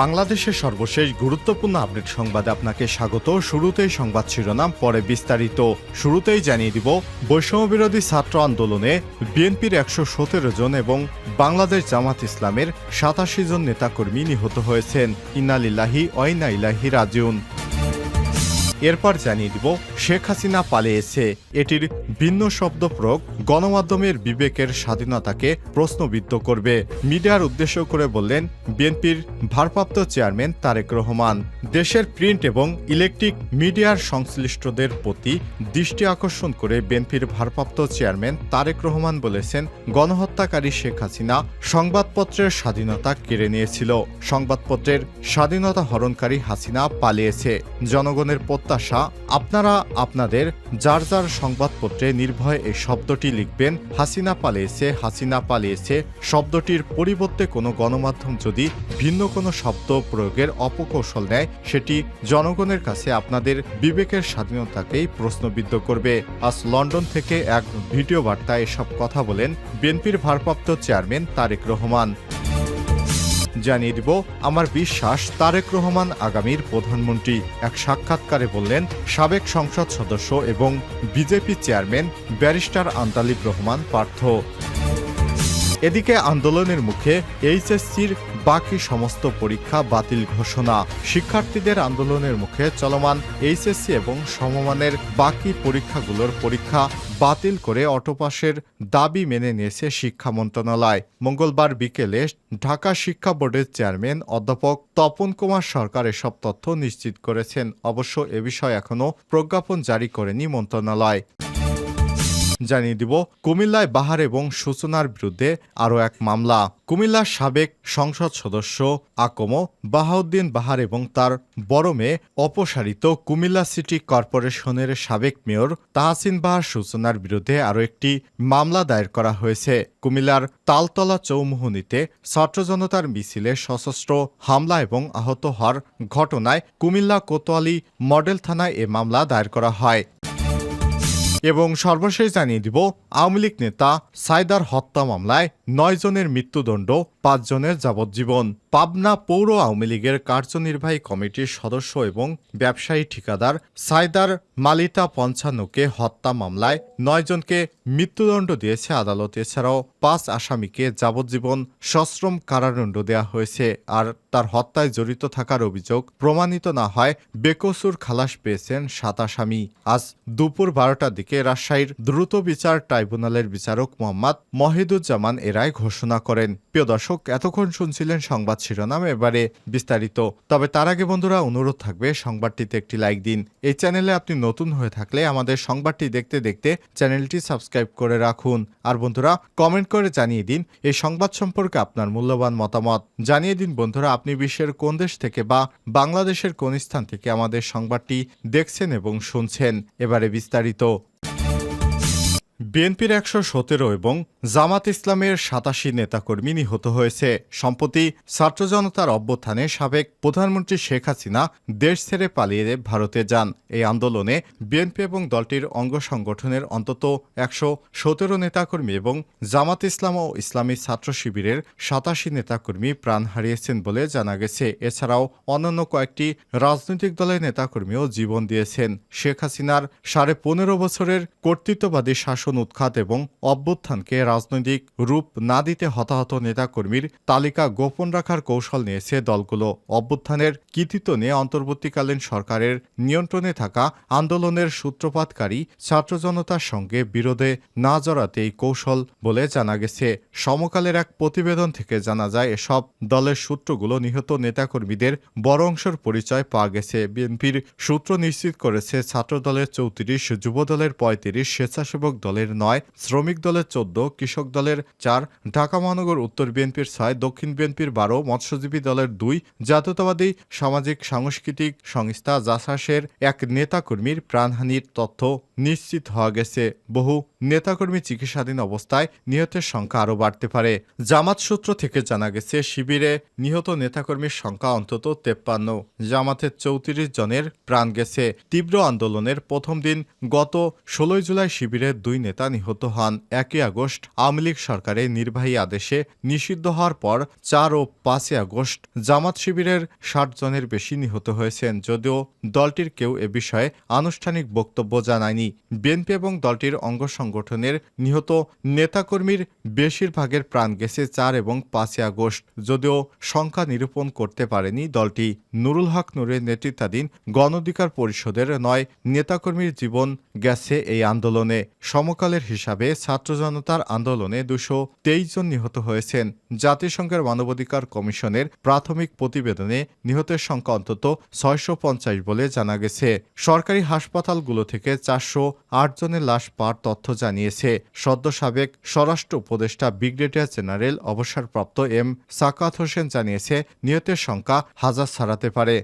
বাংলাদেশের সর্বশেষ গুরুত্বপূর্ণ আপডেট সংবাদে আপনাকে স্বাগত। শুরুতেই সংবাদ শিরোনাম, পরে বিস্তারিত। শুরুতেই জানিয়ে দিব বৈষম্য বিরোধী ছাত্র আন্দোলনে বিএনপির একশো সতেরো জন এবং বাংলাদেশ জামাত ইসলামের সাতাশি জন নেতাকর্মী নিহত হয়েছেন। ইনালিল্লাহি অইনা ইলাহি রাজিউন। এরপর জানিয়ে দিব, শেখ হাসিনা পালিয়েছে। এটির ভিন্ন শব্দ প্রয়োগ গণমাধ্যমের বিবেকের স্বাধীনতাকে প্রশ্নবিদ্ধ করবে। মিডিয়ার উদ্দেশ্য করে বললেন, বিএনপির ভারপ্রাপ্ত চেয়ারম্যান তারেক রহমান। দেশের প্রিন্ট এবং ইলেকট্রিক মিডিয়ার সংশ্লিষ্টদের প্রতি দৃষ্টি আকর্ষণ করে বিএনপির ভারপ্রাপ্ত চেয়ারম্যান তারেক রহমান বলেছেন, গণহত্যাকারী শেখ হাসিনা সংবাদপত্রের স্বাধীনতা কেড়ে নিয়েছিল। সংবাদপত্রের স্বাধীনতা হরণকারী হাসিনা পালিয়েছে। জনগণের প্রত্যাশা আপনারা আপনাদের যার যার সংবাদপত্রে নির্ভয়ে এই শব্দটি লিখবেন, হাসিনা পালিয়েছে হাসিনা পালিয়েছে, শব্দটির পরিবর্তে কোনো গণমাধ্যম যদি ভিন্ন কোনো শব্দ প্রয়োগের অপকৌশল নেয়, সেটি জনগণের কাছে আপনাদের বিবেকের স্বাধীনতাকেই প্রশ্নবিদ্ধ করবে। আজ লন্ডন থেকে এক ভিডিও বার্তায় এসব কথা বলেন বিএনপির ভারপ্রাপ্ত চেয়ারম্যান তারেক রহমান। জানিয়ে দিব, আমার বিশ্বাস তারেক রহমান আগামীর প্রধানমন্ত্রী। এক সাক্ষাৎকারে বললেন, সাবেক সংসদ সদস্য এবং B J P chairman barrister Andaleeb Rahman Partho. এদিকে আন্দোলনের মুখে এইচএসসির বাকি সমস্ত পরীক্ষা বাতিল ঘোষণা। শিক্ষার্থীদের আন্দোলনের মুখে চলমান এইচএসসি এবং সমমানের বাকি পরীক্ষাগুলোর পরীক্ষা বাতিল করে অটোপাসের দাবি মেনে নিয়েছে শিক্ষা মন্ত্রণালয়। মঙ্গলবার বিকেলে ঢাকা শিক্ষা বোর্ডের চেয়ারম্যান অধ্যাপক তপন কুমার সরকার এসব তথ্য নিশ্চিত করেছেন। অবশ্য এ বিষয়ে এখনও প্রজ্ঞাপন জারি করেনি মন্ত্রণালয়। জানিয়ে দিব, কুমিল্লায় বাহার এবং সূচনার বিরুদ্ধে আরও এক মামলা। কুমিল্লার সাবেক সংসদ সদস্য আকম বাহাউদ্দিন বাহার এবং তার বড় মেয়ে অপসারিত কুমিল্লা সিটি কর্পোরেশনের সাবেক মেয়র তাহাসিন বাহার সূচনার বিরুদ্ধে আরও একটি মামলা দায়ের করা হয়েছে। কুমিল্লার তালতলা চৌমুহনীতে ছাত্র জনতার মিছিলে সশস্ত্র হামলা এবং আহত হওয়ার ঘটনায় কুমিল্লা কোতোয়ালি মডেল থানায় এ মামলা দায়ের করা হয়। এবং সর্বশেষ জানিয়ে দিব আওয়ামী লীগ নেতা সাইদার হত্যা মামলায় নয় জনের মৃত্যুদণ্ড পাঁচজনের যাবজ্জীবন। পাবনা পৌর আওয়ামী লীগের কার্যনির্বাহী কমিটির সদস্য এবং ব্যবসায়ী ঠিকাদার সাইদার মালিতা পঞ্চান্নকে হত্যা মামলায় নয় জনকে মৃত্যুদণ্ড দিয়েছে আদালত। এছাড়াও পাঁচ আসামিকে যাবজ্জীবন সশ্রম কারাদণ্ড দেওয়া হয়েছে আর তার হত্যায় জড়িত থাকার অভিযোগ প্রমাণিত না হয় বেকসুর খালাস পেয়েছেন সাত আসামি। আজ দুপুর বারোটার দিকে রাজশাহীর দ্রুত বিচার ট্রাইব্যুনালের বিচারক মোহাম্মদ মহিদুজ্জামান এরাই ঘোষণা করেন। প্রিয় দর্শক, এতক্ষণ শুনছিলেন সংবাদ শিরোনাম, এবারে বিস্তারিত। তবে তার আগে বন্ধুরা, অনুরোধ থাকবে সংবাদটিতে একটি লাইক দিন। এই চ্যানেলে আপনি নতুন হয়ে থাকলে আমাদের সংবাদটি দেখতে দেখতে চ্যানেলটি সাবস্ক্রাইব করে রাখুন। আর বন্ধুরা, কমেন্ট করে জানিয়ে দিন এই সংবাদ সম্পর্কে আপনার মূল্যবান মতামত। জানিয়ে দিন বন্ধুরা, আপনি বিশ্বের কোন দেশ থেকে বা বাংলাদেশের কোন স্থান থেকে আমাদের সংবাদটি দেখছেন এবং শুনছেন। এবারে বিস্তারিত। বিএনপির একশো সতেরো এবং জামাত ইসলামের সাতাশি নেতাকর্মী নিহত হয়েছে। সম্প্রতি ছাত্র জনতার অভ্যুত্থানে সাবেক প্রধানমন্ত্রী শেখ হাসিনা দেশ ছেড়ে পালিয়ে ভারতে যান। এই আন্দোলনে বিএনপি এবং দলটির অঙ্গ সংগঠনের অন্তত একশো সতেরো নেতাকর্মী এবং জামাত ইসলাম ও ইসলামী ছাত্র শিবিরের সাতাশি নেতাকর্মী প্রাণ হারিয়েছেন বলে জানা গেছে। এছাড়াও অন্যান্য কয়েকটি রাজনৈতিক দলের নেতাকর্মীও জীবন দিয়েছেন। শেখ হাসিনার সাড়ে পনেরো বছরের কর্তৃত্ববাদী শাসন উৎখাত এবং অভ্যুত্থানকে রাজনৈতিক রূপ না দিতে হতাহত নেতাকর্মীর তালিকা গোপন রাখার কৌশল নিয়েছে দলগুলো। অভ্যুত্থানের কৃতিত্ব নিয়ে অন্তর্বর্তীকালীন সরকারের নিয়ন্ত্রণে থাকা আন্দোলনের সূত্রপাতকারী ছাত্র জনতার সঙ্গে বিরোধে না জড়াতে এই কৌশল বলে জানা গেছে। সমকালের এক প্রতিবেদন থেকে জানা যায়, এসব দলের সূত্রগুলো নিহত নেতাকর্মীদের বড় অংশের পরিচয় পাওয়া গেছে। বিএনপির সূত্র নিশ্চিত করেছে, ছাত্রদলের চৌত্রিশ, যুবদলের পঁয়ত্রিশ, স্বেচ্ছাসেবক দলের নয়, শ্রমিক দলের চোদ্দ, কৃষক দলের চার, ঢাকা মহানগর উত্তর বিএনপির ছয়, দক্ষিণ বিএনপির বারো, মৎস্যজীবী দলের দুই, জাতীয়তাবাদী, সামাজিক, সাংস্কৃতিক সংস্থা জাসাসের এক নেতাকর্মীর প্রাণহানির তথ্য নিশ্চিত হওয়া গেছে, বহু নেতাকর্মী চিকিৎসাধীন অবস্থায় নিহতের সংখ্যা আরও বাড়তে পারে। জামাত সূত্র থেকে জানা গেছে, শিবিরে নিহত নেতাকর্মীর সংখ্যা অন্তত তেপ্পান্ন। জামাতের চৌত্রিশ জনের প্রাণ গেছে। তীব্র আন্দোলনের প্রথম দিন গত ষোলোই জুলাই শিবিরের দুই নেতা নিহত হন। একই আগস্ট আওয়ামী লীগ সরকারের নির্বাহী আদেশে নিষিদ্ধ হওয়ার পর চার ও পাঁচই আগস্ট জামাত শিবিরের ষাট জনের বেশি নিহত হয়েছেন। যদিও দলটির কেউ এ বিষয়ে আনুষ্ঠানিক বক্তব্য জানায়নি। বিএনপি এবং দলটির অঙ্গ সংগঠনের নিহত নেতাকর্মীর বেশিরভাগের প্রাণ গেছে চার এবং পাঁচই আগস্ট, যদিও সংখ্যা নিরূপণ করতে পারেনি দলটি। নুরুল হক নুরের নেতৃত্বাধীন গণঅধিকার পরিষদের নয় নেতাকর্মীর জীবন গেছে এই আন্দোলনে। সমকালের হিসাবে ছাত্র জনতার আন্দোলনে দুশো তেইশ জন নিহত হয়েছেন। জাতিসংঘের মানবাধিকার কমিশনের প্রাথমিক প্রতিবেদনে নিহতের সংখ্যা অন্তত ছয়শো পঞ্চাশ বলে জানা গেছে। সরকারি হাসপাতালগুলো থেকে চারশো আট জনের লাশ পাওয়ার তথ্য জানিয়েছে। সদ্য সাবেক স্বরাষ্ট্র উপদেষ্টা, ব্রিগেডিয়ার জেনারেল অবসরপ্রাপ্ত এম সাকাত হোসেন জানিয়েছে, নিহতের সংখ্যা হাজার ছাড়াতে পারে।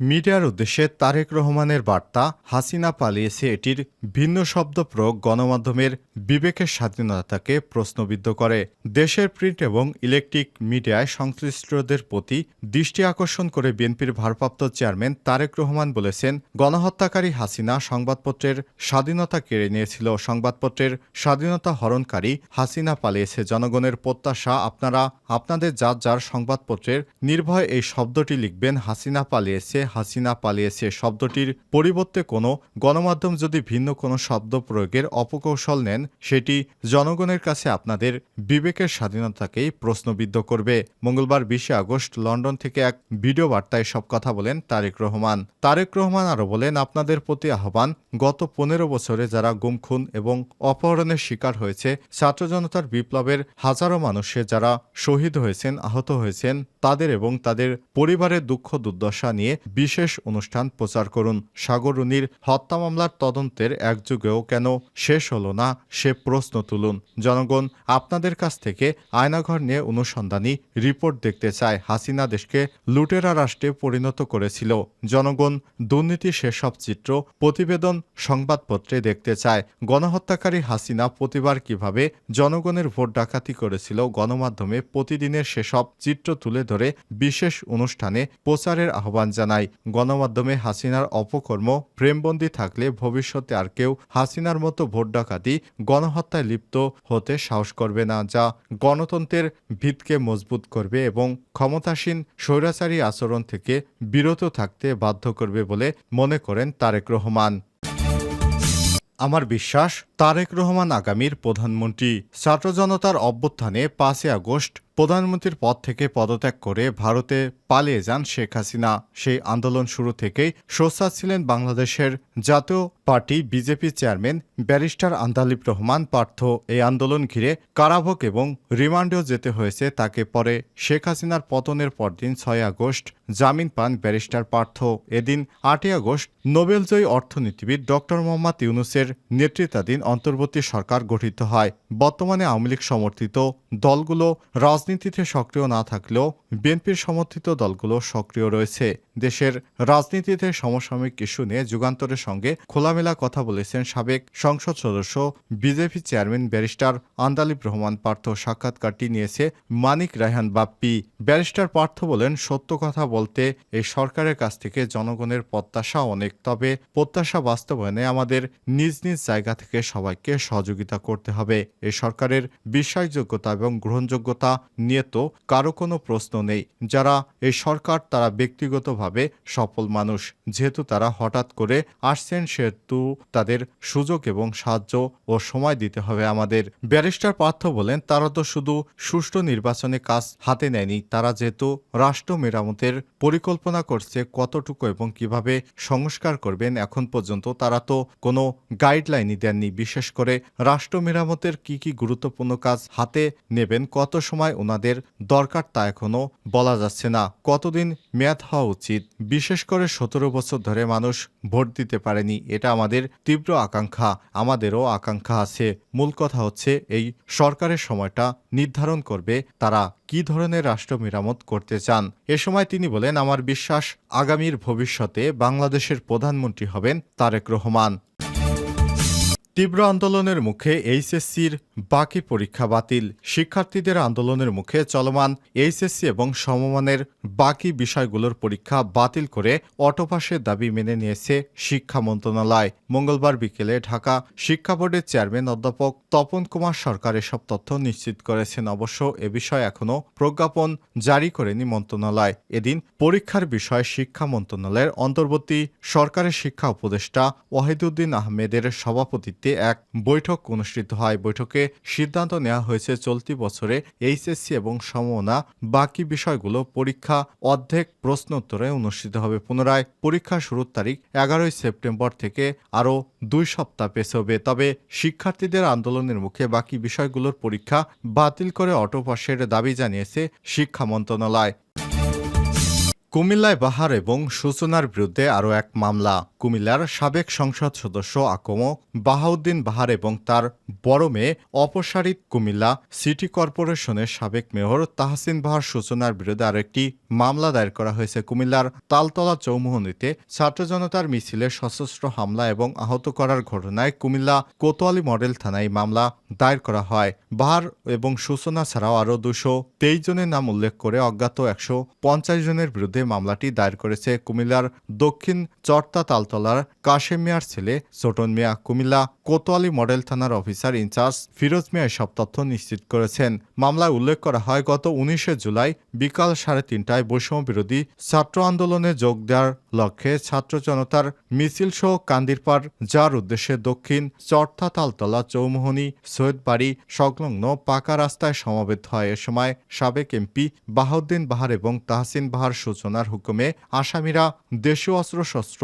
মিডিয়ার উদ্দেশ্যে তারেক রহমানের বার্তা, হাসিনা পালিয়েছে এটির ভিন্ন শব্দ প্রয়োগ গণমাধ্যমের বিবেকের স্বাধীনতাকে প্রশ্নবিদ্ধ করে। দেশের প্রিন্ট এবং ইলেকট্রিক মিডিয়ায় সংশ্লিষ্টদের প্রতি দৃষ্টি আকর্ষণ করে বিএনপির ভারপ্রাপ্ত চেয়ারম্যান তারেক রহমান বলেছেন, গণহত্যাকারী হাসিনা সংবাদপত্রের স্বাধীনতা কেড়ে নিয়েছিল। সংবাদপত্রের স্বাধীনতা হরণকারী হাসিনা পালিয়েছে। জনগণের প্রত্যাশা আপনারা, আপনাদের যার যার সংবাদপত্রের নির্ভয় এই শব্দটি লিখবেন, হাসিনা পালিয়েছে হাসিনা পালিয়েছে। শব্দটির পরিবর্তে কোনো গণমাধ্যম যদি ভিন্ন কোনো শব্দ প্রয়োগের অপকৌশল নেন, সেটি জনগণের কাছে আপনাদের বিবেকের স্বাধীনতাকেই প্রশ্নবিদ্ধ করবে। মঙ্গলবার বিশে আগস্ট লন্ডন থেকে এক ভিডিও বার্তায় সব কথা বলেন তারেক রহমান। তারেক রহমান আরও বলেন, আপনাদের প্রতি আহ্বান, গত পনেরো বছরে যারা গুমখুন এবং অপহরণের শিকার হয়েছে, ছাত্র জনতার বিপ্লবের হাজারো মানুষে যারা শহীদ হয়েছেন, আহত হয়েছেন, তাদের এবং তাদের পরিবারের দুঃখ দুর্দশা নিয়ে বিশেষ অনুষ্ঠান প্রচার করুন। সাগরুনির হত্যা মামলার তদন্তের একযুগেও কেন শেষ হলো না সে প্রশ্ন তুলুন। জনগণ আপনাদের কাছ থেকে আয়নাঘর নিয়ে অনুসন্ধানী রিপোর্ট দেখতে চায়। হাসিনা দেশকে লুটেরা রাষ্ট্রে পরিণত করেছিল। জনগণ দুর্নীতি সেসব চিত্র, প্রতিবেদন, সংবাদপত্রে দেখতে চায়। গণহত্যাকারী হাসিনা প্রতিবার কীভাবে জনগণের ভোট ডাকাতি করেছিল গণমাধ্যমে প্রতিদিনের সেসব চিত্র তুলে ধরে বিশেষ অনুষ্ঠানে প্রচারের আহ্বান জানায়। গণমাধ্যমে হাসিনার অপকর্ম, প্রেমবন্দী থাকলে ভবিষ্যতে আর কেউ হাসিনার মতো ভোট ডাকাতি, গণহত্যায় লিপ্ত হতে সাহস করবে না, যা গণতন্ত্রের ভিতকে মজবুত করবে এবং ক্ষমতাসীন স্বৈরাচারী আচরণ থেকে বিরত থাকতে বাধ্য করবে বলে মনে করেন তারেক রহমান। আমার বিশ্বাস তারেক রহমান আগামীর প্রধানমন্ত্রী। ছাত্র জনতার অভ্যুত্থানে পাঁচই আগস্ট প্রধানমন্ত্রীর পদ থেকে পদত্যাগ করে ভারতে পালিয়ে যান শেখ হাসিনা। সেই আন্দোলন শুরু থেকেই সোচ্চার ছিলেন বাংলাদেশের Jatiya party B J P chairman barrister Andaleeb Rahman Partho. এই আন্দোলন ঘিরে কারাভোগ এবং রিমান্ডেও যেতে হয়েছে তাকে পরে শেখ হাসিনার পতনের পরদিন ছয় আগস্ট জামিন পান ব্যারিস্টার পার্থ। এদিন আটই আগস্ট নোবেলজয়ী অর্থনীতিবিদ ডক্টর মোহাম্মদ ইউনুসের নেতৃত্বাধীন অন্তর্বর্তী সরকার গঠিত হয়। বর্তমানে আওয়ামী লীগ সমর্থিত দলগুলো রাজনীতিতে সক্রিয় না থাকলেও বিএনপির সমর্থিত দলগুলো সক্রিয় রয়েছে। দেশের রাজনীতিতে সমসাময়িক ইস্যু নিয়ে যুগান্তরের সঙ্গে খোলামেলা কথা বলেছেন সাবেক সংসদ সদস্য, B J P chairman barrister Andaleeb Rahman. Partho সাক্ষাৎকারটি নিয়েছে মানিক রায়হান বাপ্পি ব্যারিস্টার পার্থ বলেন, সত্য কথা বলতে এই সরকারের কাছ থেকে জনগণের প্রত্যাশা অনেক, তবে প্রত্যাশা বাস্তবায়নে আমাদের নিজ নিজ জায়গা থেকে সবাইকে সহযোগিতা করতে হবে। এই সরকারের বিশ্বাসযোগ্যতা এবং গ্রহণযোগ্যতা নিয়ে তো কারও কোনো প্রশ্ন নেই। যারা এই সরকার, তারা ব্যক্তিগতভাবে সফল মানুষ। যেহেতু তারা হঠাৎ করে আসছেন, সেহেতু তাদের সুযোগ এবং সাহায্য ও সময় দিতে হবে আমাদের। ব্যারিস্টার পার্থ বলেন, তারা তো শুধু সুষ্ঠু নির্বাচনে কাজ হাতে নেয়নি, তারা যেহেতু রাষ্ট্র মেরামতের পরিকল্পনা করছে, কতটুকু এবং কীভাবে সংস্কার করবেন এখন পর্যন্ত তারা তো কোনো গাইডলাইনই দেননি। বিশেষ করে রাষ্ট্র মেরামতের কি কি গুরুত্বপূর্ণ কাজ হাতে নেবেন, কত সময় ওনাদের দরকার তা এখনও বলা যাচ্ছে না। কতদিন মেয়াদ হওয়া উচিত? উচিত বিশেষ করে সতেরো বছর ধরে মানুষ ভোট দিতে পারেনি, এটা আমাদের তীব্র আকাঙ্ক্ষা, আমাদেরও আকাঙ্ক্ষা আছে। মূল কথা হচ্ছে, এই সরকারের সময়টা নির্ধারণ করবে তারা কি ধরনের রাষ্ট্র মেরামত করতে চান। এ সময় তিনি বলেন, আমার বিশ্বাস, আগামীর ভবিষ্যতে বাংলাদেশের প্রধানমন্ত্রী হবেন তারেক রহমান। তীব্র আন্দোলনের মুখে এইচএসসির বাকি পরীক্ষা বাতিল। শিক্ষার্থীদের আন্দোলনের মুখে চলমান এইচএসসি এবং সমমানের বাকি বিষয়গুলোর পরীক্ষা বাতিল করে অটোপাসের দাবি মেনে নিয়েছে শিক্ষা মন্ত্রণালয়। মঙ্গলবার বিকেলে ঢাকা শিক্ষা বোর্ডের চেয়ারম্যান অধ্যাপক তপন কুমার সরকার এসব তথ্য নিশ্চিত করেছেন। অবশ্য এ বিষয়ে এখনও প্রজ্ঞাপন জারি করেনি মন্ত্রণালয়। এদিন পরীক্ষার বিষয়ে শিক্ষা মন্ত্রণালয়ের অন্তর্বর্তী সরকারের শিক্ষা উপদেষ্টা ওয়াহিদুদ্দিন আহমেদের সভাপতিত্বে এক বৈঠক অনুষ্ঠিত হয়। বৈঠকে সিদ্ধান্ত নেওয়া হয়েছে চলতি বছরে এইচএসসি এবং সমনা বাকি বিষয়গুলো পরীক্ষা অর্ধেক প্রশ্নোত্তরে অনুষ্ঠিত হবে। পুনরায় পরীক্ষা শুরুর তারিখ এগারোই সেপ্টেম্বর থেকে আরও দুই সপ্তাহ পেছে হবে। তবে শিক্ষার্থীদের আন্দোলনের মুখে বাকি বিষয়গুলোর পরীক্ষা বাতিল করে অটোপাসের দাবি জানিয়েছে শিক্ষা মন্ত্রণালয়। কুমিল্লায় বাহার এবং সূচনার বিরুদ্ধে আরও এক মামলা। কুমিল্লার সাবেক সংসদ সদস্য আকম বাহাউদ্দিন বাহার এবং তার বড় মেয়ে অপসারিত কুমিল্লা সিটি কর্পোরেশনের সাবেক মেয়র তাহসিন বাহার সূচনার বিরুদ্ধে আরেকটি মামলা দায়ের করা হয়েছে। কুমিল্লার তালতলা চৌমুহনীতে ছাত্র জনতার মিছিলে সশস্ত্র হামলা এবং আহত করার ঘটনায় কুমিল্লা কোতোয়ালি মডেল থানায় মামলা দায়ের করা হয়। বাহার এবং সূচনা ছাড়াও আরও দুশো তেইশ জনের নাম উল্লেখ করে অজ্ঞাত একশো পঞ্চাশ জনের বিরুদ্ধে মামলাটি দায়ের করেছে। কুমিল্লার দক্ষিণ চর্তা তালতলার কাশেম মিয়ার ছেলে ছোটন মিয়া কুমিল্লা কোতোয়ালি মডেল থানার অফিসার ইনচার্জ ফিরোজ মিয়া এসব তথ্য নিশ্চিত করেছেন। মামলায় উল্লেখ করা হয়, গত উনিশে জুলাই বিকাল সাড়ে তিনটায় বৈষম্য বিরোধী ছাত্র আন্দোলনে যোগ দেওয়ার লক্ষ্যে ছাত্র জনতার মিছিল সহ কান্দিরপাড় যার উদ্দেশ্যে দক্ষিণ চর্থা তালতলা চৌমোহনী সৈয়দবাড়ি সংলগ্ন পাকা রাস্তায় সমাবেত হয়। এ সময় সাবেক এমপি বাহাউদ্দিন বাহার এবং তাহসিন বাহার সূচনার হুকুমে আসামিরা দেশীয় অস্ত্রশস্ত্র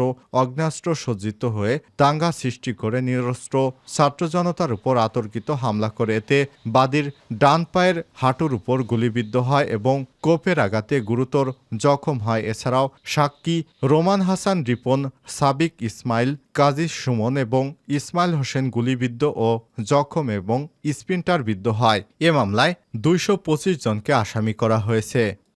অগ্নাস্ত্র সজ্জিত হয়ে দাঙ্গা সৃষ্টি করে নিরস্ত্র। ছাত্র জনতার উপর আতর্কিত হামলা করে এতে বাদীর ডান পায়ের হাঁটুর উপর গুলিবিদ্ধ হয় এবং কোপের আঘাতে গুরুতর জখম হয়। এছাড়াও সাক্ষী রোমান হাসান রিপন, সাবিক ইসমাইল, কাজী সুমন এবং ইসমাইল হোসেন গুলিবিদ্ধ ও জখম এবং স্পিন্টার বিদ্ধ হয়। এ মামলায় দুইশো পঁচিশ জনকে আসামি করা হয়েছে।